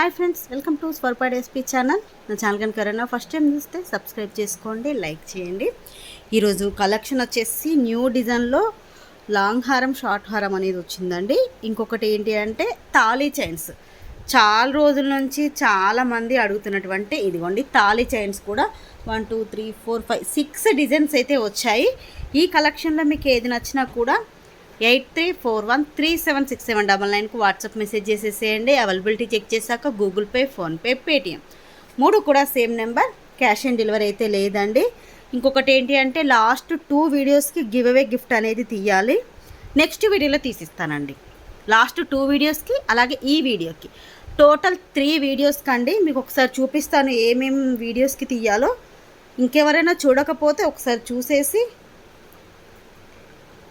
Hi friends welcome to Swarpad SP channel నా channel కనుక ఎవరైనా ఫస్ట్ టైం చూస్తే సబ్స్క్రైబ్ చేసుకోండి లైక్ చేయండి. ఈరోజు కలెక్షన్ వచ్చేసి న్యూ డిజైన్లో లాంగ్ హారం షార్ట్ హారం అనేది వచ్చిందండి. ఇంకొకటి ఏంటి అంటే తాళీ చైన్స్ చాలా రోజుల నుంచి చాలామంది అడుగుతున్నటువంటి ఇదిగోండి తాళీ చైన్స్ కూడా one two three four five six designs అయితే వచ్చాయి. ఈ కలెక్షన్లో మీకు ఏది నచ్చినా కూడా eight three four one three seven six seven double నైన్కు WhatsApp message చేసేసేయండి. అవైలబిలిటీ చెక్ చేశాక గూగుల్ పే ఫోన్పే పేటిఎం. మూడు కూడా same number cash on delivery అయితే లేదండి. ఇంకొకటి ఏంటి అంటే లాస్ట్ టూ వీడియోస్కి గివ్ అవే గిఫ్ట్ అనేది తీయాలి. నెక్స్ట్ వీడియోలో తీసిస్తానండి. లాస్ట్ టూ వీడియోస్కి అలాగే ఈ వీడియోకి టోటల్ త్రీ వీడియోస్కి అండి మీకు ఒకసారి చూపిస్తాను ఏమేమి వీడియోస్కి తీయాలో. ఇంకెవరైనా చూడకపోతే ఒకసారి చూసేసి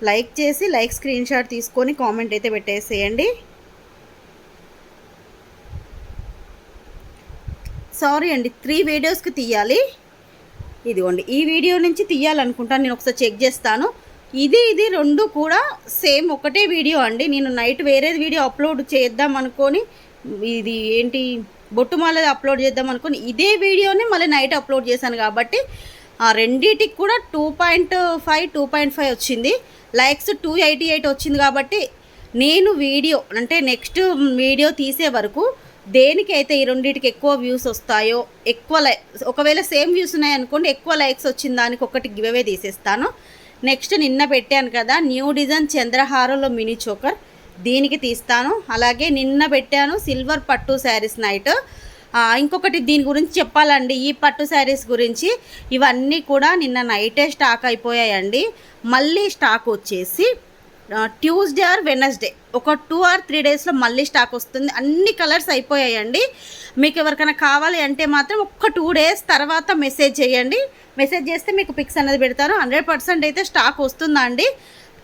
లైక్ చేసి లైక్ స్క్రీన్ షాట్ తీసుకొని కామెంట్ అయితే పెట్టేసేయండి. సారీ అండి త్రీ వీడియోస్కి తీయాలి. ఇదిగోండి ఈ వీడియో నుంచి తీయాలనుకుంటాను నేను ఒకసారి చెక్ చేస్తాను. ఇది ఇది రెండు కూడా సేమ్ ఒకటే వీడియో అండి. నేను నైట్ వేరేది వీడియో అప్లోడ్ చేద్దాం అనుకొని ఇది ఏంటి బొట్టుమాలది అప్లోడ్ చేద్దాం అనుకుని ఇదే వీడియోని మళ్ళీ నైట్ అప్లోడ్ చేశాను కాబట్టి ఆ రెండిటికి కూడా two point five two point five వచ్చింది. లైక్స్ టూ ఎయిటీ ఎయిట్ వచ్చింది కాబట్టి నేను వీడియో అంటే నెక్స్ట్ వీడియో తీసే వరకు దేనికైతే ఈ రెండింటికి ఎక్కువ వ్యూస్ వస్తాయో ఎక్కువ లై ఒకవేళ సేమ్ వ్యూస్ ఉన్నాయనుకోండి ఎక్కువ లైక్స్ వచ్చిన దానికి ఒకటి గివవే తీసేస్తాను. నెక్స్ట్ నిన్న పెట్టాను కదా న్యూ డిజైన్ చంద్రహారంలో మినీ చోకర్ దీనికి తీస్తాను. అలాగే నిన్న పెట్టాను సిల్వర్ పట్టు శారీస్ నైట్. ఇంకొకటి దీని గురించి చెప్పాలండి. ఈ పట్టు శారీస్ గురించి ఇవన్నీ కూడా నిన్న నైటే స్టాక్ అయిపోయాయండి. మళ్ళీ స్టాక్ వచ్చేసి ట్యూస్డే ఆర్ వెనస్డే. ఒక టూ ఆర్ త్రీ డేస్లో మళ్ళీ స్టాక్ వస్తుంది. అన్ని కలర్స్ అయిపోయాయండి. మీకు ఎవరికైనా కావాలి అంటే మాత్రం ఒక్క టూ డేస్ తర్వాత మెసేజ్ చేయండి. మెసేజ్ చేస్తే మీకు పిక్స్ అనేది పెడతారు. హండ్రెడ్ పర్సెంట్ అయితే స్టాక్ వస్తుందా అండి?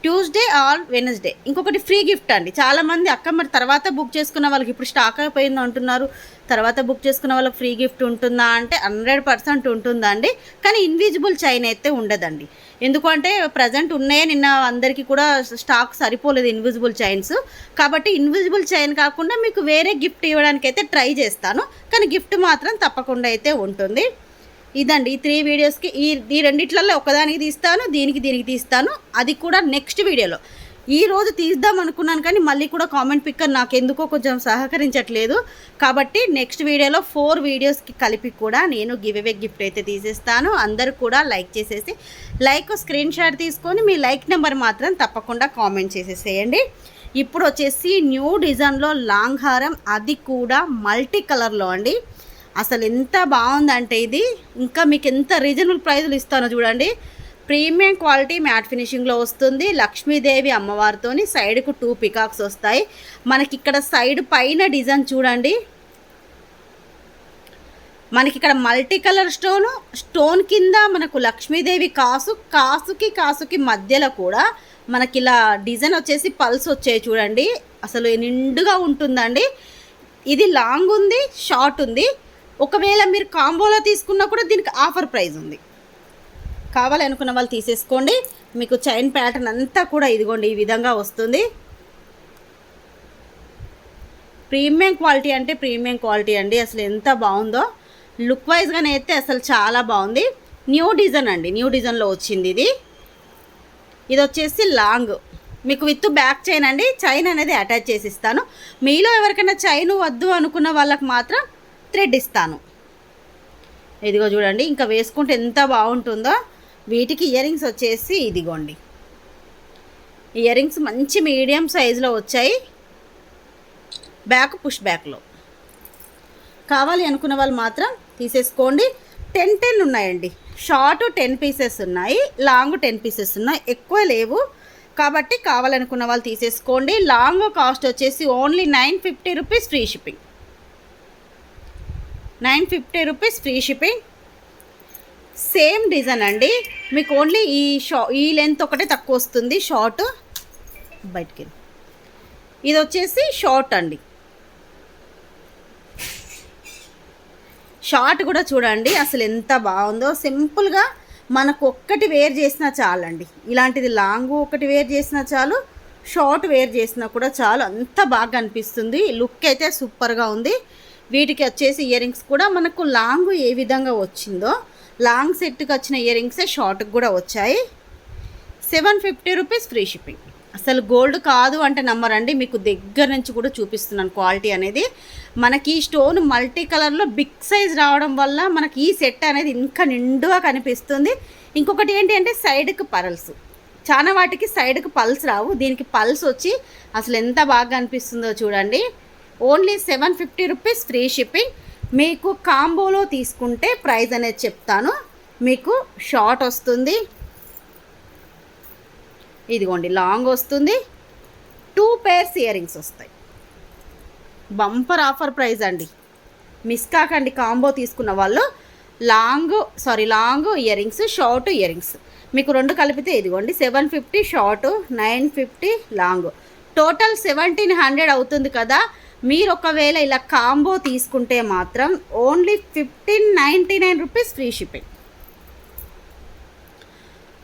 Tuesday or Wednesday. ఇంకొకటి ఫ్రీ గిఫ్ట్ అండి. చాలామంది అక్క మరి తర్వాత బుక్ చేసుకున్న వాళ్ళకి ఇప్పుడు స్టాక్ అయిపోయింది అంటున్నారు. తర్వాత బుక్ చేసుకున్న వాళ్ళకి ఫ్రీ గిఫ్ట్ ఉంటుందా అంటే హండ్రెడ్ పర్సెంట్ ఉంటుందా అండి కానీ ఇన్విజిబుల్ చైన్ అయితే ఉండదండి. ఎందుకంటే ప్రజెంట్ ఉన్నాయే నిన్న అందరికీ కూడా స్టాక్ సరిపోలేదు ఇన్విజిబుల్ చైన్స్. కాబట్టి ఇన్విజిబుల్ చైన్ కాకుండా మీకు వేరే గిఫ్ట్ ఇవ్వడానికి అయితే ట్రై చేస్తాను. కానీ గిఫ్ట్ మాత్రం తప్పకుండా అయితే ఉంటుంది. ఇదండి ఈ త్రీ వీడియోస్కి ఈ ఈ రెండిట్లలో ఒకదానికి తీస్తాను దీనికి దీనికి తీస్తాను. అది కూడా నెక్స్ట్ వీడియోలో ఈ రోజు తీద్దాం అనుకున్నాను కానీ మళ్ళీ కూడా కామెంట్ పిక్కర్ నాకు ఎందుకో కొంచెం సహకరించట్లేదు. కాబట్టి నెక్స్ట్ వీడియోలో ఫోర్ వీడియోస్కి కలిపి కూడా నేను గివ్ అవే గిఫ్ట్ అయితే తీసేస్తాను. అందరూ కూడా లైక్ చేసేసి లైక్ స్క్రీన్ షాట్ తీసుకొని మీ లైక్ నెంబర్ మాత్రం తప్పకుండా కామెంట్ చేసేసేయండి. ఇప్పుడు వచ్చేసి న్యూ డిజైన్లో లాంగ్ హారం అది కూడా మల్టీ కలర్లో అండి. అసలు ఎంత బాగుందంటే ఇది. ఇంకా మీకు ఎంత రీజనబుల్ ప్రైజులు ఇస్తానో చూడండి. ప్రీమియం క్వాలిటీ మ్యాట్ ఫినిషింగ్లో వస్తుంది. లక్ష్మీదేవి అమ్మవారితోని సైడ్కు టూ పికాక్స్ వస్తాయి. మనకి ఇక్కడ సైడ్ పైన డిజైన్ చూడండి. మనకి ఇక్కడ మల్టీ కలర్ స్టోను స్టోన్ కింద మనకు లక్ష్మీదేవి కాసు కాసుకి కాసుకి మధ్యలో కూడా మనకి ఇలా డిజైన్ వచ్చేసి పల్స్ వచ్చాయి చూడండి. అసలు నిండుగా ఉంటుందండి. ఇది లాంగ్ ఉంది షార్ట్ ఉంది. ఒకవేళ మీరు కాంబోలో తీసుకున్నా కూడా దీనికి ఆఫర్ ప్రైస్ ఉంది. కావాలనుకున్న వాళ్ళు తీసేసుకోండి. మీకు చైన్ ప్యాటర్న్ అంతా కూడా ఇదిగోండి ఈ విధంగా వస్తుంది. ప్రీమియం క్వాలిటీ అంటే ప్రీమియం క్వాలిటీ అండి. అసలు ఎంత బాగుందో. లుక్ వైజ్గానే అయితే అసలు చాలా బాగుంది. న్యూ డిజైన్ అండి. న్యూ డిజైన్లో వచ్చింది ఇది. ఇది వచ్చేసి లాంగ్. మీకు విత్ బ్యాక్ చైన్ అండి. చైన్ అనేది అటాచ్ చేసి ఇస్తాను. మీలో ఎవరికైనా చైన్ వద్దు అనుకున్న వాళ్ళకి మాత్రం థ్రెడ్ ఇస్తాను ఇదిగో చూడండి ఇంకా వేసుకుంటే ఎంత బాగుంటుందో. వీటికి ఇయర్ రింగ్స్ వచ్చేసి ఇదిగోండి. ఇయర్ రింగ్స్ మంచి మీడియం సైజులో వచ్చాయి. బ్యాక్ పుష్ బ్యాక్లో. కావాలి అనుకున్న వాళ్ళు మాత్రం తీసేసుకోండి. టెన్ టెన్ ఉన్నాయండి. షార్ట్ టెన్ పీసెస్ ఉన్నాయి లాంగ్ టెన్ పీసెస్ ఉన్నాయి ఎక్కువ లేవు. కాబట్టి కావాలనుకున్న వాళ్ళు తీసేసుకోండి. లాంగ్ కాస్ట్ వచ్చేసి only nine fifty rupees free shipping. Nine fifty rupees free shipping. Same design అండి. మీకు ఓన్లీ ఈ షా ఈ లెంత్ ఒకటే తక్కువ వస్తుంది షార్ట్. బయటికి ఇది వచ్చేసి షార్ట్ అండి. షార్ట్ కూడా చూడండి అసలు ఎంత బాగుందో. సింపుల్గా మనకు ఒక్కటి వేర్ చేసినా చాలండి. ఇలాంటిది లాంగ్ ఒకటి వేర్ చేసినా చాలు షార్ట్ వేర్ చేసినా కూడా చాలు. అంత బాగా అనిపిస్తుంది. లుక్ అయితే సూపర్గా ఉంది. వీటికి వచ్చేసి ఇయర్ రింగ్స్ కూడా మనకు లాంగ్ ఏ విధంగా వచ్చిందో లాంగ్ సెట్కి వచ్చిన ఇయర్ రింగ్సే షార్ట్కి కూడా వచ్చాయి. Seven fifty rupees free shipping అసలు గోల్డ్ కాదు అంటే నమ్మరండి మీకు దగ్గర నుంచి కూడా చూపిస్తున్నాను క్వాలిటీ అనేది. మనకి ఈ స్టోన్ మల్టీ కలర్లో బిగ్ సైజ్ రావడం వల్ల మనకి ఈ సెట్ అనేది ఇంకా నిండుగా కనిపిస్తుంది. ఇంకొకటి ఏంటి అంటే సైడ్కి పరల్స్ చాలా వాటికి సైడ్కి పల్స్ రావు. దీనికి పల్స్ వచ్చి అసలు ఎంత బాగా అనిపిస్తుందో చూడండి. Only seven fifty rupees free shipping. మీకు కాంబోలో తీసుకుంటే ప్రైస్ అనేది చెప్తాను. మీకు షార్ట్ వస్తుంది. ఇదిగోండి లాంగ్ వస్తుంది. టూ పేర్స్ ఇయర్ రింగ్స్ వస్తాయి. బంపర్ ఆఫర్ ప్రైస్ అండి. మిస్ కాకండి కాంబో తీసుకున్న వాళ్ళు. Long sorry long earrings short earrings మీకు రెండు కలిపితే ఇదిగోండి seven fifty short nine fifty long. Total seventeen hundred అవుతుంది కదా. మీరు ఒకవేళ ఇలా కాంబో తీసుకుంటే మాత్రం only fifteen ninety nine rupees free shipping.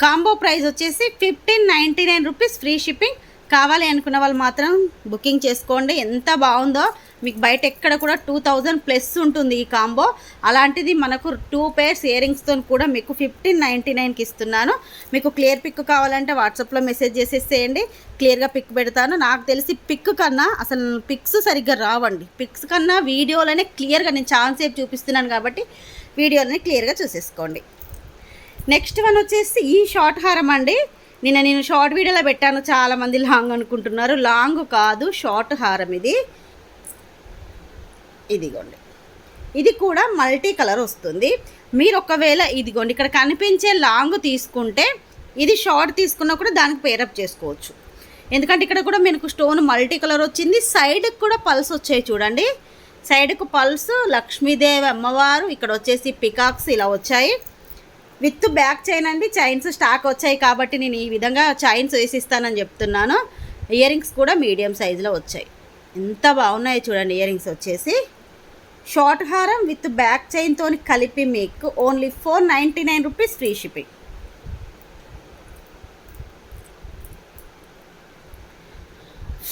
Combo price వచ్చేసి fifteen ninety nine rupees free shipping. కావాలి అనుకున్న వాళ్ళు మాత్రం బుకింగ్ చేసుకోండి. ఎంత బాగుందో మీకు బయట ఎక్కడ కూడా టూ థౌజండ్ ప్లస్ ఉంటుంది ఈ కాంబో. అలాంటిది మనకు టూ పేర్స్ ఇయరింగ్స్తో కూడా మీకు ఫిఫ్టీన్ నైంటీ నైన్కి ఇస్తున్నాను. మీకు క్లియర్ పిక్ కావాలంటే వాట్సాప్లో మెసేజ్ చేసేసేయండి. క్లియర్గా పిక్ పెడతాను. నాకు తెలిసి పిక్ కన్నా అసలు పిక్స్ సరిగ్గా రావండి. పిక్స్ కన్నా వీడియోలోనే క్లియర్గా నేను చాలా సేపు చూపిస్తున్నాను కాబట్టి వీడియోలోనే క్లియర్గా చూసేసుకోండి. నెక్స్ట్ వన్ వచ్చేసి ఈ షార్ట్ హారం అండి. నిన్న నేను షార్ట్ వీడియోలో పెట్టాను చాలామంది లాంగ్ అనుకుంటున్నారు. లాంగ్ కాదు షార్ట్ హారం ఇది. ఇదిగోండి. ఇది కూడా మల్టీ కలర్ వస్తుంది. మీరు ఒకవేళ ఇదిగోండి ఇక్కడ కనిపించే లాంగ్ తీసుకుంటే ఇది షార్ట్ తీసుకున్నా కూడా దానికి పేరప్ చేసుకోవచ్చు. ఎందుకంటే ఇక్కడ కూడా మీకు స్టోన్ మల్టీ కలర్ వచ్చింది. సైడ్కి కూడా పల్స్ వచ్చాయి చూడండి. సైడ్కు పల్స్ లక్ష్మీదేవి అమ్మవారు ఇక్కడ వచ్చేసి పికాక్స్ ఇలా వచ్చాయి. విత్ బ్యాక్ చైన్ అండి. చైన్స్ స్టాక్ వచ్చాయి కాబట్టి నేను ఈ విధంగా చైన్స్ వేసిస్తానని చెప్తున్నాను. ఇయర్ రింగ్స్ కూడా మీడియం సైజులో వచ్చాయి. ఎంత బాగున్నాయో చూడండి ఇయర్ రింగ్స్ వచ్చేసి. షార్ట్ హారం విత్ బ్యాక్ చైన్తో కలిపి మీకు only four ninety nine rupees free shipping.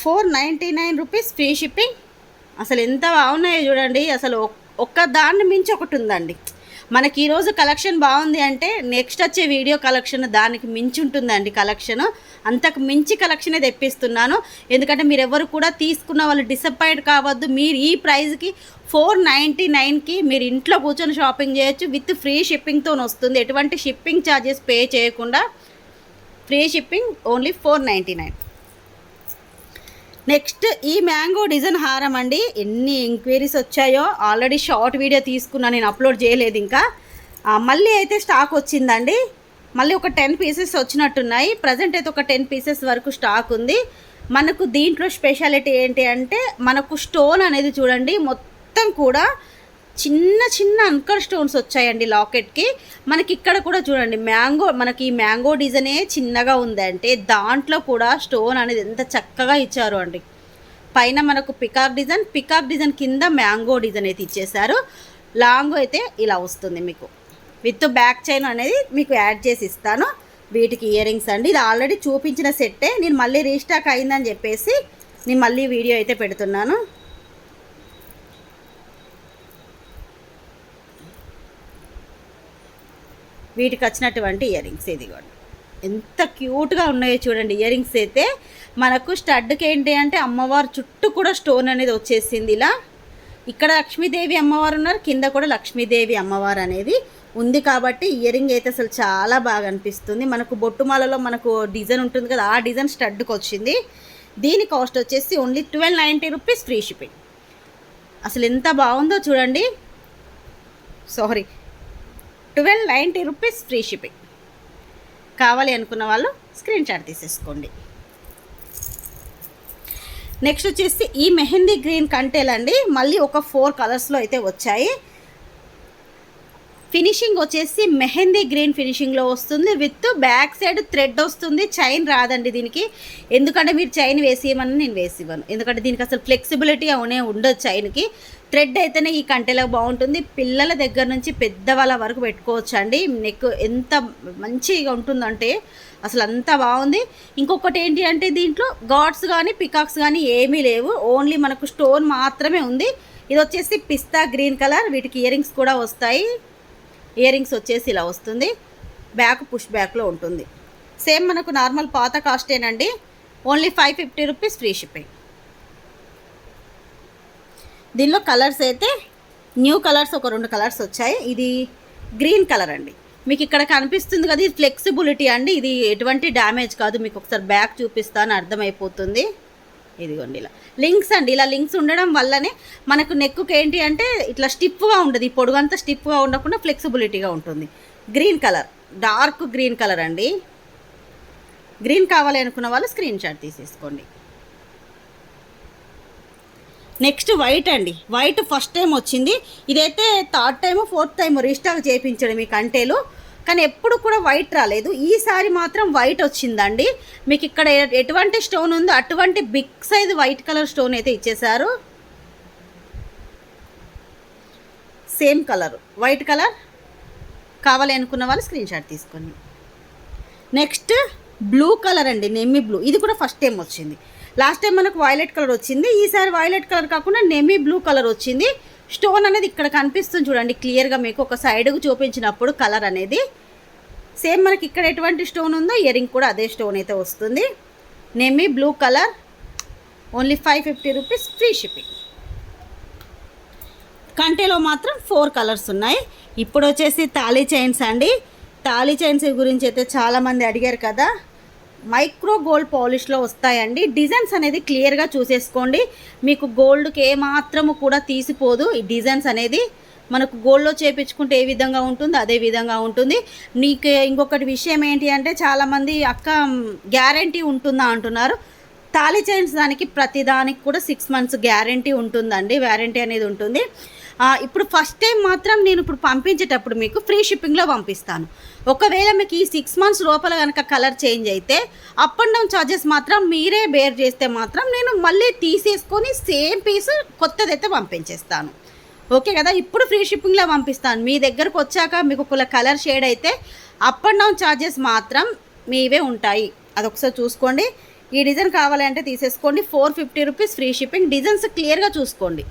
Four ninety nine rupees free shipping. అసలు ఎంత బాగున్నాయో చూడండి. అసలు ఒక్క దాన్ని మించి ఒకటి ఉందండి. మనకి ఈరోజు కలెక్షన్ బాగుంది అంటే నెక్స్ట్ వచ్చే వీడియో కలెక్షన్ దానికి మించి ఉంటుందండి కలెక్షన్. అంతకు మించి కలెక్షనే తెప్పిస్తున్నాను. ఎందుకంటే మీరు ఎవరు కూడా తీసుకున్న వాళ్ళు డిసప్పాయింట్ కావద్దు. మీరు ఈ ప్రైస్కి ఫోర్ నైంటీ నైన్కి మీరు ఇంట్లో కూర్చొని షాపింగ్ చేయొచ్చు. విత్ ఫ్రీ షిప్పింగ్తో వస్తుంది. ఎటువంటి షిప్పింగ్ ఛార్జెస్ పే చేయకుండా free shipping only four ninety nine. Next ఈ మ్యాంగో డిజైన్ హారం అండి. ఎన్ని ఎంక్వైరీస్ వచ్చాయో ఆల్రెడీ షార్ట్ వీడియో తీసుకున్నా నేను అప్లోడ్ చేయలేదు ఇంకా. మళ్ళీ అయితే స్టాక్ వచ్చిందండి. మళ్ళీ ఒక టెన్ పీసెస్ వచ్చినట్టున్నాయి. ప్రజెంట్ అయితే ఒక టెన్ పీసెస్ వరకు స్టాక్ ఉంది. మనకు దీంట్లో స్పెషాలిటీ ఏంటి అంటే మనకు స్టోన్ అనేది చూడండి మొత్తం కూడా చిన్న చిన్న అంకర్ స్టోన్స్ వచ్చాయండి లాకెట్కి. మనకి ఇక్కడ కూడా చూడండి మ్యాంగో మనకి ఈ మ్యాంగో డిజైనే చిన్నగా ఉందంటే దాంట్లో కూడా స్టోన్ అనేది ఎంత చక్కగా ఇచ్చారు అండి. పైన మనకు పికాక్ డిజైన్ పికాక్ డిజైన్ కింద మ్యాంగో డిజైన్ అయితే ఇచ్చేసారు లాంగ్ అయితే ఇలా వస్తుంది మీకు. విత్ బ్యాక్ చైన్ అనేది మీకు యాడ్ చేసి ఇస్తాను. వీటికి ఇయర్ రింగ్స్ అండి. ఇది ఆల్రెడీ చూపించిన సెట్టే. నేను మళ్ళీ రీస్టాక్ అయిందని చెప్పేసి నేను మళ్ళీ వీడియో అయితే పెడుతున్నాను. వీటికి వచ్చినటువంటి ఇయర్ రింగ్స్ కూడా. ఎంత క్యూట్గా ఉన్నాయో చూడండి ఇయర్ రింగ్స్ అయితే మనకు స్టడ్కి ఏంటి అంటే అమ్మవారు చుట్టూ కూడా స్టోన్ అనేది వచ్చేసింది ఇలా. ఇక్కడ లక్ష్మీదేవి అమ్మవారు ఉన్నారు కింద కూడా లక్ష్మీదేవి అమ్మవారు అనేది ఉంది కాబట్టి ఇయర్ రింగ్ అయితే అసలు చాలా బాగా అనిపిస్తుంది. మనకు బొట్టుమాలలో మనకు డిజైన్ ఉంటుంది కదా ఆ డిజైన్ స్టడ్కి వచ్చింది. దీని కాస్ట్ వచ్చేసి only twelve ninety rupees free shipping అసలు ఎంత బాగుందో చూడండి. Sorry twelve ninety rupees free shipping. కావాలి అనుకున్న వాళ్ళు స్క్రీన్ షాట్ తీసేసుకోండి. నెక్స్ట్ వచ్చేసి ఈ మెహందీ గ్రీన్ కంటేలండి. మళ్ళీ ఒక ఫోర్ కలర్స్లో అయితే వచ్చాయి. ఫినిషింగ్ వచ్చేసి మెహందీ గ్రీన్ ఫినిషింగ్లో వస్తుంది. విత్ బ్యాక్ సైడ్ థ్రెడ్ వస్తుంది. చైన్ రాదండి దీనికి. ఎందుకంటే మీరు చైన్ వేసి ఇవ్వమని నేను వేసి ఇవ్వను ఎందుకంటే దీనికి అసలు ఫ్లెక్సిబిలిటీ అవునే ఉండదు చైన్కి. థ్రెడ్ అయితేనే ఈ కంటెలో బాగుంటుంది. పిల్లల దగ్గర నుంచి పెద్దవాళ్ళ వరకు పెట్టుకోవచ్చు అండి నెక్ ఎంత మంచిగా ఉంటుందంటే అసలు అంత బాగుంది. ఇంకొకటి ఏంటి అంటే దీంట్లో గాడ్స్ కానీ పికాక్స్ కానీ ఏమీ లేవు. ఓన్లీ మనకు స్టోన్ మాత్రమే ఉంది. ఇది వచ్చేసి పిస్తా గ్రీన్ కలర్. వీటికి ఇయర్ రింగ్స్ కూడా వస్తాయి. ఇయర్ రింగ్స్ వచ్చేసి ఇలా వస్తుంది. బ్యాక్ పుష్ బ్యాక్లో ఉంటుంది. సేమ్ మనకు నార్మల్ పాత కాస్టేనండి only five fifty rupees free shipping. దీనిలో కలర్స్ అయితే న్యూ కలర్స్ ఒక రెండు కలర్స్ వచ్చాయి. ఇది గ్రీన్ కలర్ అండి. మీకు ఇక్కడ కనిపిస్తుంది కదా ఇది ఫ్లెక్సిబిలిటీ అండి. ఇది ఎటువంటి డ్యామేజ్ కాదు. మీకు ఒకసారి బ్యాక్ చూపిస్తాను అర్థమైపోతుంది. ఇదిగోండి ఇలా. లింక్స్ అండి ఇలా లింక్స్ ఉండడం వల్లనే మనకు నెక్కుకి ఏంటి అంటే ఇట్లా స్టిప్గా ఉండదు ఈ పొడుగంతా స్టిప్గా ఉండకుండా ఫ్లెక్సిబిలిటీగా ఉంటుంది. Green colour dark green colour అండి. గ్రీన్ కావాలి అనుకున్న వాళ్ళు స్క్రీన్ షాట్ తీసేసుకోండి. నెక్స్ట్ వైట్ అండి వైట్ ఫస్ట్ టైం వచ్చింది. ఇదైతే third time fourth time restock చేయించడం మీకు కంటేలు. కానీ ఎప్పుడు కూడా వైట్ రాలేదు. ఈసారి మాత్రం వైట్ వచ్చిందండి. మీకు ఇక్కడ ఎటువంటి స్టోన్ ఉందో అటువంటి big size white colour stone అయితే ఇచ్చేశారు. సేమ్ కలర్ వైట్ కలర్ కావాలి అనుకున్న వాళ్ళు స్క్రీన్ షాట్ తీసుకోండి. నెక్స్ట్ బ్లూ కలర్ అండి. నెమ్మి బ్లూ ఇది కూడా ఫస్ట్ టైం వచ్చింది. లాస్ట్ టైం మనకు వైలెట్ కలర్ వచ్చింది. ఈసారి వైలెట్ కలర్ కాకుండా నెమ్మి బ్లూ కలర్ వచ్చింది. స్టోన్ అనేది ఇక్కడ కనిపిస్తుంది చూడండి. క్లియర్గా మీకు ఒక సైడ్కు చూపించినప్పుడు కలర్ అనేది. సేమ్ మనకి ఇక్కడ ఎటువంటి స్టోన్ ఉందో ఇయరింగ్ కూడా అదే స్టోన్ అయితే వస్తుంది. నేమి blue colour only five fifty rupees free shipping కంటేలో మాత్రం ఫోర్ కలర్స్ ఉన్నాయి. ఇప్పుడు వచ్చేసి తాళీ చైన్స్ అండి. తాళీ చైన్స్ గురించి అయితే చాలామంది అడిగారు కదా. మైక్రో గోల్డ్ పాలిష్లో వస్తాయండి. డిజైన్స్ అనేది క్లియర్గా చూసేసుకోండి. మీకు గోల్డ్కి ఏ మాత్రము కూడా తీసిపోదు ఈ డిజైన్స్ అనేది. మనకు గోల్డ్లో చేపించుకుంటే ఏ విధంగా ఉంటుందో అదే విధంగా ఉంటుంది. నీకు ఇంకొకటి విషయం ఏంటి అంటే చాలామంది అక్క గ్యారంటీ ఉంటుందా అంటున్నారు. తాళీ చైన్స్ దానికి ప్రతి దానికి కూడా సిక్స్ మంత్స్ గ్యారంటీ ఉంటుందండి. వ్యారంటీ అనేది ఉంటుంది. ఇప్పుడు ఫస్ట్ టైం మాత్రం నేను ఇప్పుడు పంపించేటప్పుడు మీకు ఫ్రీ షిప్పింగ్లో పంపిస్తాను. ఒకవేళ మీకు ఈ సిక్స్ మంత్స్ లోపల కనుక కలర్ చేంజ్ అయితే అప్ అండ్ డౌన్ ఛార్జెస్ మాత్రం మీరే బేర్ చేస్తే మాత్రం నేను మళ్ళీ తీసేసుకొని సేమ్ పీస్ కొత్తదైతే పంపించేస్తాను. ఓకే కదా ఇప్పుడు ఫ్రీ షిప్పింగ్లో పంపిస్తాను. మీ దగ్గరకు వచ్చాక మీకు ఒక కలర్ షేడ్ అయితే అప్ అండ్ డౌన్ ఛార్జెస్ మాత్రం మీవే ఉంటాయి. అదొకసారి చూసుకోండి. ఈ డిజైన్ కావాలంటే తీసేసుకోండి. Four fifty rupees free shipping. Designs క్లియర్గా చూసుకోండి.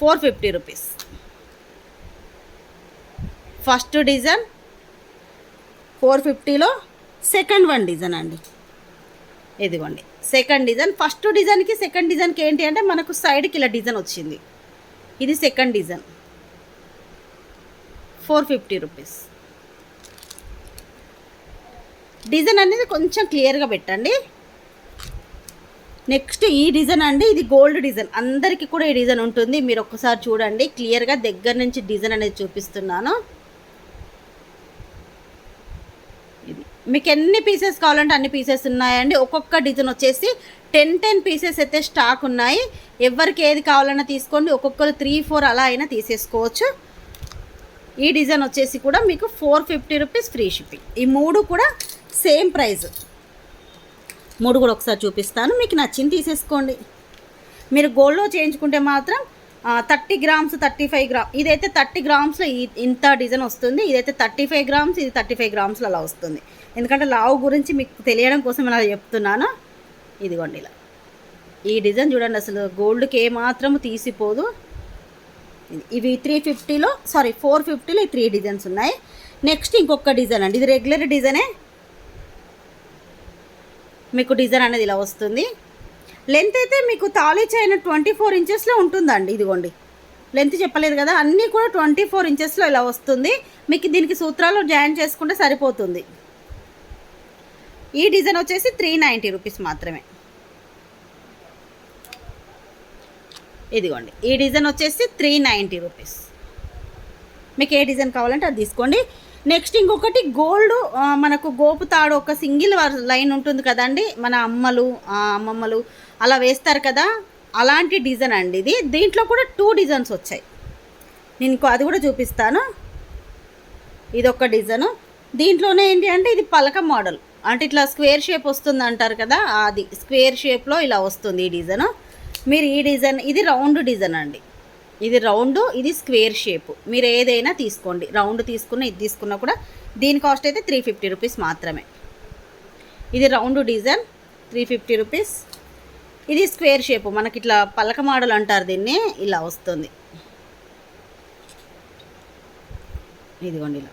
Four fifty rupees. First design four ఫిఫ్టీలో సెకండ్ వన్ డిజైన్ అండి. ఇదిగోండి. సెకండ్ డిజైన్ ఫస్ట్ డిజైన్కి సెకండ్ డిజైన్కి ఏంటి అంటే మనకు సైడ్కి ఇలా డిజైన్ వచ్చింది. ఇది second design four fifty rupees design అనేది కొంచెం క్లియర్గా పెట్టండి. నెక్స్ట్ ఈ డిజైన్ అండి ఇది గోల్డ్ డిజైన్ అందరికీ కూడా ఈ డిజైన్ ఉంటుంది. మీరు ఒక్కసారి చూడండి. క్లియర్గా దగ్గర నుంచి డిజైన్ అనేది చూపిస్తున్నాను. మీకు ఎన్ని పీసెస్ కావాలంటే అన్ని పీసెస్ ఉన్నాయండి. ఒక్కొక్క డిజైన్ వచ్చేసి టెన్ టెన్ పీసెస్ అయితే స్టాక్ ఉన్నాయి. ఎవరికి ఏది కావాలన్నా తీసుకోండి. ఒక్కొక్కరు త్రీ ఫోర్ అలా అయినా తీసేసుకోవచ్చు. ఈ డిజైన్ వచ్చేసి కూడా మీకు four fifty rupees free shipping ఈ మూడు కూడా సేమ్ ప్రైస్ మూడు కూడా ఒకసారి చూపిస్తాను. మీకు నచ్చింది తీసేసుకోండి. మీరు గోల్డ్లో చేయించుకుంటే మాత్రం thirty grams thirty five gram ఇదైతే థర్టీ గ్రామ్స్లో ఇంత డిజైన్ వస్తుంది. ఇదైతే థర్టీ ఫైవ్ గ్రామ్స్ ఇది థర్టీ ఫైవ్ గ్రామ్స్లో అలా వస్తుంది. ఎందుకంటే లావు గురించి మీకు తెలియడం కోసం అలా చెప్తున్నాను. ఇదిగోండి ఇలా. ఈ డిజైన్ చూడండి అసలు గోల్డ్కి ఏ మాత్రము తీసిపోదు. ఇవి త్రీ ఫిఫ్టీలో సారీ ఫోర్ ఫిఫ్టీలో ఈ త్రీ డిజైన్స్ ఉన్నాయి. నెక్స్ట్ ఇంకొక డిజైన్ అండి. ఇది రెగ్యులర్ డిజైనే మీకు డిజైన్ అనేది ఇలా వస్తుంది. లెంత్ అయితే మీకు తాళీ చైన్ ట్వంటీ ఫోర్ ఇంచెస్లో ఉంటుందండి. ఇదిగోండి. లెంత్ చెప్పలేదు కదా? అన్నీ కూడా ట్వంటీ ఫోర్ ఇంచెస్లో ఇలా వస్తుంది. మీకు దీనికి సూత్రాలు జాయిన్ చేసుకుంటే సరిపోతుంది. ఈ డిజైన్ వచ్చేసి త్రీ నైంటీ రూపీస్ మాత్రమే. ఇదిగోండి ఈ డిజైన్ వచ్చేసి త్రీ నైంటీ రూపీస్. మీకు ఏ డిజైన్ కావాలంటే అది తీసుకోండి. నెక్స్ట్ ఇంకొకటి గోల్డ్ మనకు గోపు తాడు ఒక సింగిల్ లైన్ ఉంటుంది కదండి మన అమ్మలు అమ్మమ్మలు అలా వేస్తారు కదా అలాంటి డిజైన్ అండి ఇది. దీంట్లో కూడా టూ డిజైన్స్ వచ్చాయి. నేను అది కూడా చూపిస్తాను. ఇది ఒక డిజైను. దీంట్లోనే ఏంటి అంటే ఇది పలక మోడల్. అంటే ఇట్లా స్క్వేర్ షేప్ వస్తుంది అంటారు కదా అది స్క్వేర్ షేప్లో ఇలా వస్తుంది ఈ డిజైన్. మీరు ఈ డిజైన్ ఇది రౌండ్ డిజైన్ అండి. ఇది రౌండ్ ఇది స్క్వేర్ షేప్. మీరు ఏదైనా తీసుకోండి. రౌండ్ తీసుకున్న ఇది తీసుకున్నా కూడా దీని కాస్ట్ అయితే త్రీ ఫిఫ్టీ రూపీస్ మాత్రమే. ఇది round design three fifty rupees. ఇది స్క్వేర్ షేప్. మనకి ఇట్లా పలక మోడల్ అంటారు దీన్ని ఇలా వస్తుంది. ఇదిగోండి ఇలా.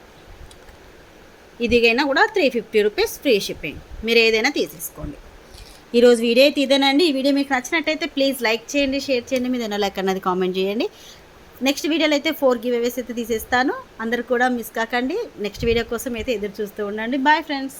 ఇదిగైనా కూడా three fifty rupees free shipping మీరు ఏదైనా తీసేసుకోండి. ఈరోజు వీడియో అయితే ఇదేనండి ఈ వీడియో మీకు నచ్చినట్టయితే ప్లీజ్ లైక్ చేయండి షేర్ చేయండి మీద లైక్ అన్నది కామెంట్ చేయండి. నెక్స్ట్ వీడియోలో అయితే ఫోర్ గివ్ అవేస్ అయితే తీసేస్తాను. అందరు కూడా మిస్ కాకండి. నెక్స్ట్ వీడియో కోసం అయితే ఎదురు చూస్తూ ఉండండి. Bye friends